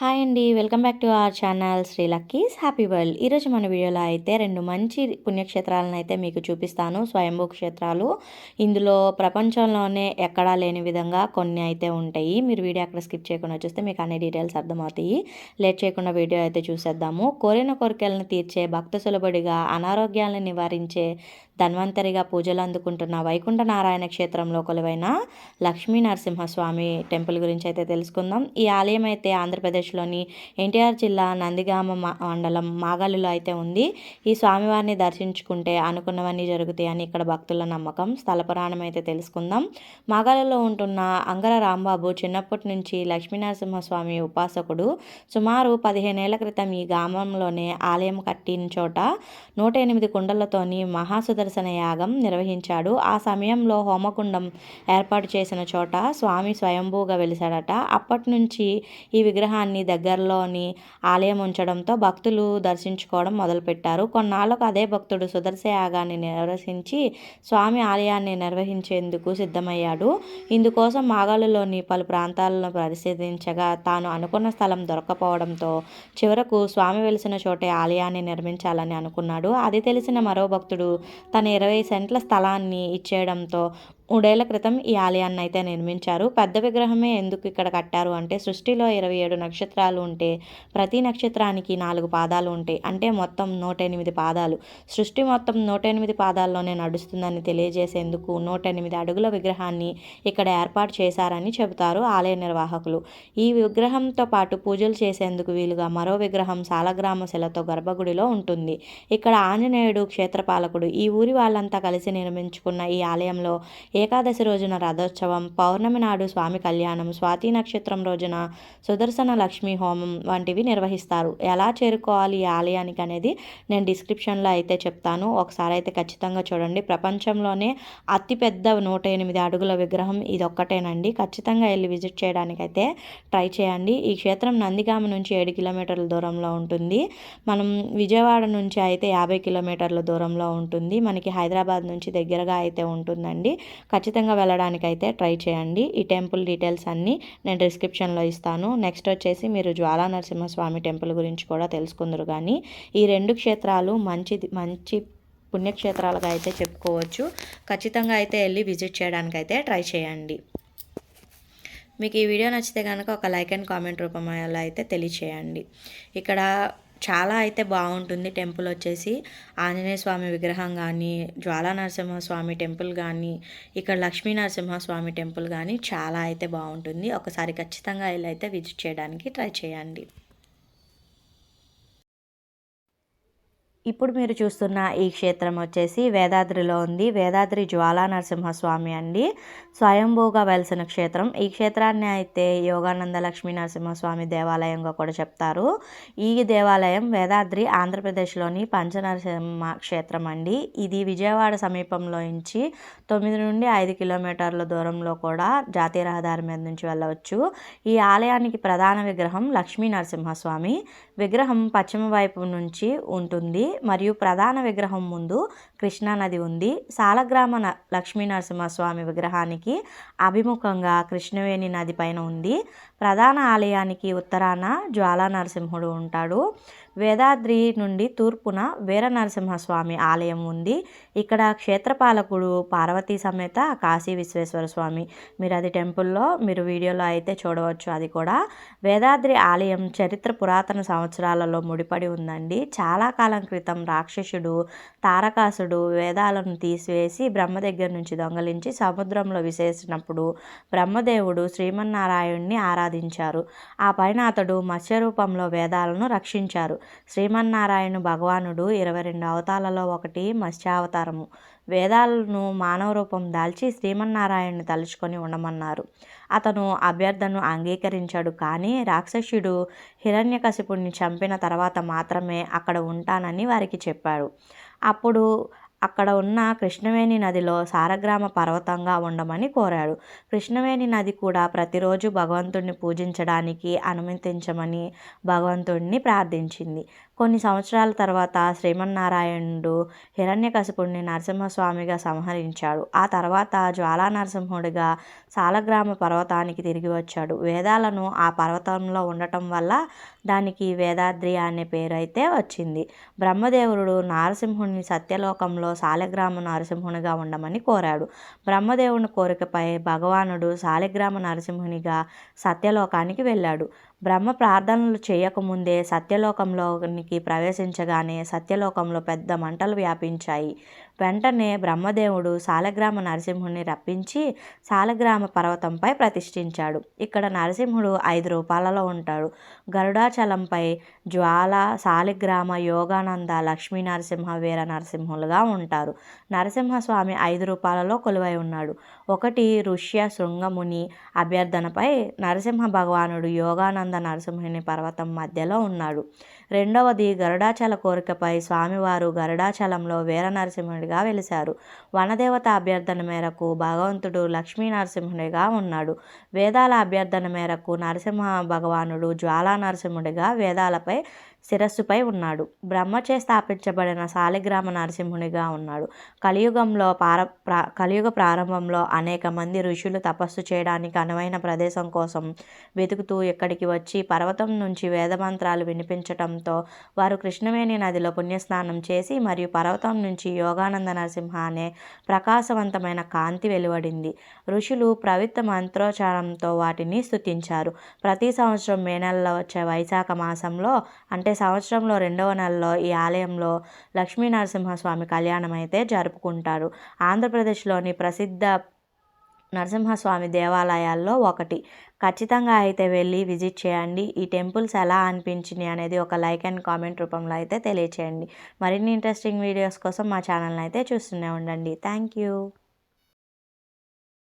Hi అండి welcome back to our channel Sri Luckies. Happy world ఈరోజు మన వీడియోలో అయితే రెండు మంచి పుణ్యక్షేత్రాలను అయితే మీకు చూపిస్తాను. స్వయంభూ క్షేత్రాలు. ఇందులో ప్రపంచంలోనే ఎక్కడా లేని విధంగా కొన్ని అయితే ఉంటాయి. మీరు వీడియో అక్కడ స్కిప్ చేయకుండా చూస్తే మీకు అన్ని డీటెయిల్స్ అర్థమవుతాయి. లేట్ చేయకుండా వీడియో అయితే చూసేద్దాము. కోరిన కోరికలను తీర్చే భక్త సులభడిగా అనారోగ్యాలను నివారించే ధన్వంతరిగా పూజలు అందుకుంటున్న వైకుంఠ నారాయణ క్షేత్రంలో కొలువైన లక్ష్మీ నరసింహస్వామి టెంపుల్ గురించి అయితే తెలుసుకుందాం. ఈ ఆలయం అయితే ఆంధ్రప్రదేశ్ ఆంధ్రప్రదేశ్లోని ఎన్టీఆర్ జిల్లా నందిగామ మండలం మాగాలిలో అయితే ఉంది. ఈ స్వామివారిని దర్శించుకుంటే అనుకున్నవన్నీ జరుగుతాయని ఇక్కడ భక్తుల నమ్మకం. స్థల పురాణం అయితే తెలుసుకుందాం. మాగాలిలో ఉంటున్న అంగర రాంబాబు చిన్నప్పటి నుంచి లక్ష్మీనరసింహస్వామి ఉపాసకుడు. సుమారు పదిహేనేళ్ళ క్రితం ఈ గ్రామంలోనే ఆలయం కట్టిన చోట నూట ఎనిమిది కుండలతోని మహాసుదర్శన సుదర్శన యాగం నిర్వహించాడు. ఆ సమయంలో హోమకుండం ఏర్పాటు చేసిన చోట స్వామి స్వయంభూగా వెలిశాడట. అప్పటి నుంచి ఈ విగ్రహాన్ని దగ్గరలోని ఆలయం ఉంచడంతో భక్తులు దర్శించుకోవడం మొదలుపెట్టారు. కొన్నాళ్ళకు అదే భక్తుడు సుదర్శ యాగాన్ని నిర్వహించి స్వామి ఆలయాన్ని నిర్వహించేందుకు సిద్ధమయ్యాడు. ఇందుకోసం మాగాలులోని పలు ప్రాంతాలను పరిశీలించగా తాను అనుకున్న స్థలం దొరకపోవడంతో చివరకు స్వామి వెలిసిన చోటే ఆలయాన్ని నిర్మించాలని అనుకున్నాడు. అది తెలిసిన మరో భక్తుడు తన ఇరవై సెంట్ల స్థలాన్ని ఇచ్చేయడంతో మూడేళ్ళ క్రితం ఈ ఆలయాన్ని అయితే నిర్మించారు. పెద్ద విగ్రహమే ఎందుకు ఇక్కడ కట్టారు అంటే సృష్టిలో ఇరవై ఏడు నక్షత్రాలు ఉంటే ప్రతి నక్షత్రానికి నాలుగు పాదాలు ఉంటాయి. అంటే మొత్తం నూట ఎనిమిది పాదాలు. సృష్టి మొత్తం నూట ఎనిమిది పాదాల్లోనే నడుస్తుందని తెలియజేసేందుకు నూట ఎనిమిది అడుగుల విగ్రహాన్ని ఇక్కడ ఏర్పాటు చేశారని చెబుతారు ఆలయ నిర్వాహకులు. ఈ విగ్రహంతో పాటు పూజలు చేసేందుకు వీలుగా మరో విగ్రహం సాలగ్రామ శిలతో గర్భగుడిలో ఉంటుంది. ఇక్కడ ఆంజనేయుడు క్షేత్రపాలకుడు ఈ ఊరి వాళ్ళంతా కలిసి నిర్మించుకున్న ఈ ఆలయంలో ఏకాదశి రోజున రథోత్సవం పౌర్ణమి నాడు స్వామి కళ్యాణం స్వాతి నక్షత్రం రోజున సుదర్శన లక్ష్మీ హోమం వంటివి నిర్వహిస్తారు. ఎలా చేరుకోవాలి ఈ ఆలయానికి అనేది నేను డిస్క్రిప్షన్లో అయితే చెప్తాను. ఒకసారి అయితే ఖచ్చితంగా చూడండి. ప్రపంచంలోనే అతిపెద్ద నూట ఎనిమిది అడుగుల విగ్రహం ఇది ఒక్కటేనండి ఖచ్చితంగా వెళ్ళి విజిట్ చేయడానికి అయితే ట్రై చేయండి. ఈ క్షేత్రం నందిగామ నుంచి ఏడు కిలోమీటర్ల దూరంలో ఉంటుంది. మనం విజయవాడ నుంచి అయితే యాభై కిలోమీటర్ల దూరంలో ఉంటుంది. మనకి హైదరాబాద్ నుంచి దగ్గరగా అయితే ఉంటుందండి. ఖచ్చితంగా వెళ్ళడానికి అయితే ట్రై చేయండి. ఈ టెంపుల్ డీటెయిల్స్ అన్నీ నేను డిస్క్రిప్షన్లో ఇస్తాను. నెక్స్ట్ వచ్చేసి మీరు జ్వాలా నరసింహస్వామి టెంపుల్ గురించి కూడా తెలుసుకుందరు కానీ ఈ రెండు క్షేత్రాలు మంచిది మంచి పుణ్యక్షేత్రాలుగా అయితే చెప్పుకోవచ్చు. ఖచ్చితంగా అయితే వెళ్ళి విజిట్ చేయడానికి అయితే ట్రై చేయండి. మీకు ఈ వీడియో నచ్చితే కనుక ఒక లైక్ అండ్ కామెంట్ రూపంలో అయితే తెలియచేయండి. ఇక్కడ చాలా అయితే బాగుంటుంది టెంపుల్ వచ్చేసి. ఆంజనేయ స్వామి విగ్రహం కానీ జ్వాలా నరసింహస్వామి టెంపుల్ కానీ ఇక్కడ లక్ష్మీ నరసింహస్వామి టెంపుల్ కానీ చాలా అయితే బాగుంటుంది. ఒకసారి ఖచ్చితంగా ఇలా అయితే విజిట్ చేయడానికి ట్రై చేయండి. ఇప్పుడు మీరు చూస్తున్న ఈ క్షేత్రం వచ్చేసి వేదాద్రిలో ఉంది. వేదాద్రి జ్వాలా నరసింహస్వామి అండి. స్వయంభూగా వెలిసిన క్షేత్రం. ఈ క్షేత్రాన్ని అయితే యోగానంద లక్ష్మీ నరసింహస్వామి దేవాలయంగా కూడా చెప్తారు. ఈ దేవాలయం వేదాద్రి ఆంధ్రప్రదేశ్లోని పంచనరసింహ క్షేత్రం అండి. ఇది విజయవాడ సమీపంలో నుంచి తొమ్మిది నుండి ఐదు కిలోమీటర్ల దూరంలో కూడా జాతీయ రహదారి మీద నుంచి వెళ్ళవచ్చు. ఈ ఆలయానికి ప్రధాన విగ్రహం లక్ష్మీ నరసింహస్వామి. విగ్రహం పశ్చిమ వైపు నుంచి ఉంటుంది. మరియు ప్రధాన విగ్రహం ముందు కృష్ణానది ఉంది. సాలగ్రామ లక్ష్మీ నరసింహస్వామి విగ్రహానికి అభిముఖంగా కృష్ణవేణి నది పైన ఉంది. ప్రధాన ఆలయానికి ఉత్తరాన జ్వాలా నరసింహుడు ఉంటాడు. వేదాద్రి నుండి తూర్పున వీరనరసింహస్వామి ఆలయం ఉంది. ఇక్కడ క్షేత్రపాలకుడు పార్వతీ సమేత కాశీ విశ్వేశ్వర స్వామి. మీరు అది టెంపుల్లో మీరు వీడియోలో అయితే చూడవచ్చు. అది కూడా వేదాద్రి ఆలయం చరిత్ర పురాతన సంవత్సరాలలో ముడిపడి ఉందండి. చాలా కాలం క్రితం రాక్షసుడు తారకాసుడు వేదాలను తీసివేసి బ్రహ్మ దగ్గర నుంచి దొంగలించి సముద్రంలో విసేసినప్పుడు బ్రహ్మదేవుడు శ్రీమన్నారాయణ్ణి ఆరాధించారు. ఆ పైన అతడు మత్స్య రూపంలో వేదాలను రక్షించారు. శ్రీమన్నారాయణ భగవానుడు ఇరవై రెండు అవతారాలలో ఒకటి మత్స్యావతారము. వేదాలను మానవ రూపం దాల్చి శ్రీమన్నారాయణని తలుచుకొని ఉండమన్నారు. అతను అభ్యర్థను అంగీకరించాడు కానీ రాక్షసుడు హిరణ్యకశిపుడిని చంపిన తర్వాత మాత్రమే అక్కడ ఉంటానని వారికి చెప్పాడు. అప్పుడు అక్కడ ఉన్న కృష్ణవేణి నదిలో సారగ్రామ పర్వతంగా ఉండమని కోరాడు. కృష్ణవేణి నది కూడా ప్రతిరోజు భగవంతుడిని పూజించడానికి అనుమతించమని భగవంతుడిని ప్రార్థించింది. కొన్ని సంవత్సరాల తర్వాత శ్రీమన్నారాయణుడు హిరణ్యకశిపుడిని నరసింహస్వామిగా సంహరించాడు. ఆ తర్వాత జ్వాలా నరసింహుడిగా సాలగ్రామ పర్వతానికి తిరిగి వచ్చాడు. వేదాలను ఆ పర్వతంలో ఉండటం వల్ల దానికి వేదాద్రి అనే పేరు అయితే వచ్చింది. బ్రహ్మదేవుడు నారసింహుని సత్యలోకంలో సాలగ్రామ నరసింహునిగా ఉండమని కోరాడు. బ్రహ్మదేవుని కోరికపై భగవానుడు సాలిగ్రామ నరసింహునిగా సత్యలోకానికి వెళ్ళాడు. బ్రహ్మ ప్రార్థనలు చేయకముందే సత్యలోకంలోనికి ప్రవేశించగానే సత్యలోకంలో పెద్ద మంటలు వ్యాపించాయి. వెంటనే బ్రహ్మదేవుడు సాలగ్రామ నరసింహుణ్ణి రప్పించి సాలగ్రామ పర్వతంపై ప్రతిష్ఠించాడు. ఇక్కడ నరసింహుడు ఐదు రూపాలలో ఉంటాడు. గరుడాచలంపై జ్వాల సాలిగ్రామ యోగానంద లక్ష్మీ నరసింహ వీర నరసింహులుగా ఉంటారు. నరసింహస్వామి ఐదు రూపాలలో కొలువై ఉన్నాడు. ఒకటి ఋష్య శృంగముని అభ్యర్థనపై నరసింహ భగవానుడు యోగానంద నరసింహుని పర్వతం మధ్యలో ఉన్నాడు. రెండవది గరుడాచల కోరికపై స్వామివారు గరుడాచలంలో వీర నరసింహుడిగా వెలిశారు. వనదేవత అభ్యర్థన మేరకు భగవంతుడు లక్ష్మీ నరసింహుడిగా ఉన్నాడు. వేదాల అభ్యర్థన మేరకు నరసింహ భగవానుడు జ్వాలా నరసింహుడిగా వేదాలపై శిరస్సుపై ఉన్నాడు. బ్రహ్మచే స్థాపించబడిన శాలిగ్రామ నరసింహునిగా ఉన్నాడు. కలియుగంలో పార ప్రా కలియుగ ప్రారంభంలో అనేక మంది ఋషులు తపస్సు చేయడానికి అనువైన ప్రదేశం కోసం వెతుకుతూ ఇక్కడికి వచ్చి పర్వతం నుంచి వేదమంత్రాలు వినిపించటంతో వారు కృష్ణవేణి నదిలో పుణ్యస్నానం చేసి మరియు పర్వతం నుంచి యోగానంద నరసింహ అనే ప్రకాశవంతమైన కాంతి వెలువడింది. ఋషులు ప్రవిత్త మంత్రోచారంతో వాటిని స్థుతించారు ప్రతి సంవత్సరం మే నెలలో వచ్చే వైశాఖ మాసంలో అంటే సంవత్సరంలో రెండవ నెలలో ఈ ఆలయంలో లక్ష్మీ నరసింహస్వామి కళ్యాణం అయితే జరుపుకుంటారు. ఆంధ్రప్రదేశ్లోని ప్రసిద్ధ నరసింహస్వామి దేవాలయాల్లో ఒకటి. ఖచ్చితంగా అయితే వెళ్ళి విజిట్ చేయండి. ఈ టెంపుల్స్ ఎలా అనిపించినాయి అనేది ఒక లైక్ అండ్ కామెంట్ రూపంలో అయితే తెలియచేయండి. మరిన్ని ఇంట్రెస్టింగ్ వీడియోస్ కోసం మా ఛానల్ని అయితే చూస్తూనే ఉండండి. Thank you.